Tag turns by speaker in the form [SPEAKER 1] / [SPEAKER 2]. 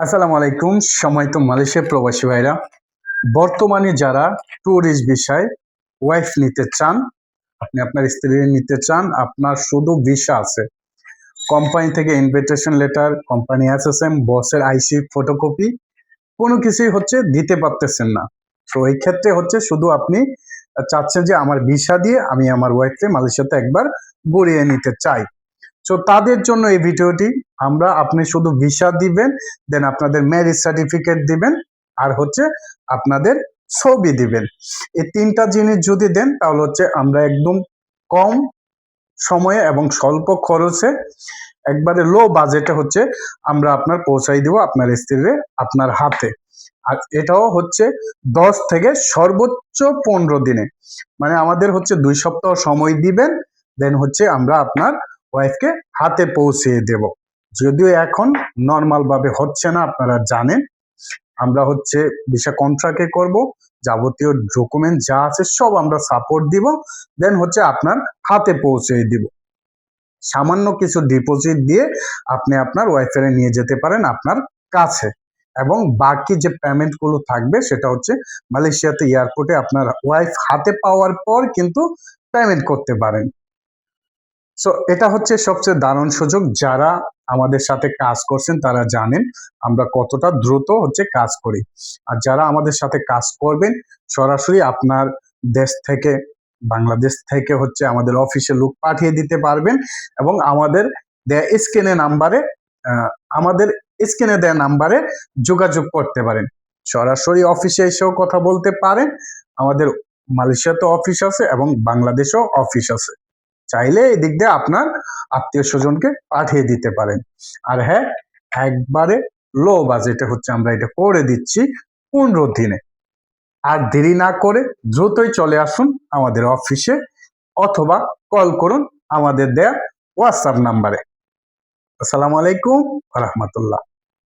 [SPEAKER 1] আসসালামু আলাইকুম সময় তো মালয়েশিয়া প্রবাসী ভাইরা। বর্তমানে যারা ট্যুরিস্ট বিষয় ওয়াইফ নিতে চান, আপনি আপনার স্ত্রী নিতে চান, আপনার শুধু ভিসা আছে। কোম্পানি থেকে ইনভিটেশন লেটার কোম্পানি এসএসএম বসের আইসি ফটোকপি কোনো কিছুই হচ্ছে দিতে পারতেছেন না। তো এই ক্ষেত্রে হচ্ছে শুধু আপনি চাচ্ছেন যে আমার ভিসা দিয়ে আমি আমার ওয়াইফকে মালয়েশিয়াতে একবার গড়িয়ে নিতে চাই। তো তাদের জন্য এই ভিডিওটি আমরা আপনি শুধু ভিসা দিবেন দেন আপনাদের ম্যারেজ সার্টিফিকেট দিবেন, আর হচ্ছে আপনাদের ছবি দিবেন। এই তিনটা জিনিস যদি দেন, তাহলে হচ্ছে আমরা একদম কম সময়ে এবং স্বল্প খরচে একবারে লো বাজেটে হচ্ছে আমরা আপনার পৌঁছাই দিব আপনার স্ত্রীরে আপনার হাতে। আর এটাও হচ্ছে দশ থেকে সর্বোচ্চ পনেরো দিনে। মানে আমাদের হচ্ছে দুই সপ্তাহ সময় দিবেন দেন হচ্ছে আমরা আপনার ওয়াইফকে হাতে পৌঁছিয়ে দেব। যদিও এখন নর্মাল ভাবে হচ্ছে না, আপনারা জানেন। আমরা হচ্ছে ভিসা কন্ট্রাক্টে করব, যাবতীয় ডকুমেন্ট যা আছে সব আমরা সাপোর্ট দিব দেন হচ্ছে আপনার হাতে পৌঁছে দিব। সামান্য কিছু ডিপোজিট দিয়ে আপনি আপনার ওয়াইফাই নিয়ে যেতে পারেন আপনার কাছে। এবং বাকি যে পেমেন্টগুলো থাকবে সেটা হচ্ছে মালয়েশিয়াতে এয়ারপোর্টে আপনার ওয়াইফ হাতে পাওয়ার পর কিন্তু পেমেন্ট করতে পারেন। সো এটা হচ্ছে সবচেয়ে দারুণ সুযোগ যারা আমাদের সাথে কাজ করছেন, তারা জানেন আমরা কতটা দ্রুত হচ্ছে কাজ করি। আর যারা আমাদের সাথে কাজ করবেন, সরাসরি আপনার দেশ থেকে, বাংলাদেশ থেকে হচ্ছে আমাদের অফিসে লোক পাঠিয়ে দিতে পারবেন এবং আমাদের দেয়া স্ক্রিনে নাম্বারে আমাদের স্ক্রিনে দেয়া নাম্বারে যোগাযোগ করতে পারেন। সরাসরি অফিসে এসেও কথা বলতে পারেন। আমাদের মালয়েশিয়াতে অফিস আছে এবং বাংলাদেশেও অফিস আছে। চাইলে এই দিক দিয়ে আপনার আত্মীয় স্বজনকে পাঠিয়ে দিতে পারেন। আর হ্যাঁ একবারে লো বাজেটে হচ্ছে আমরা এটা করে দিচ্ছি পনেরো দিনে। আর দেরি না করে দ্রুতই চলে আসুন আমাদের অফিসে অথবা কল করুন আমাদের দেয়া হোয়াটসঅ্যাপ নাম্বারে আসসালামু আলাইকুম রহমতুল্লাহ।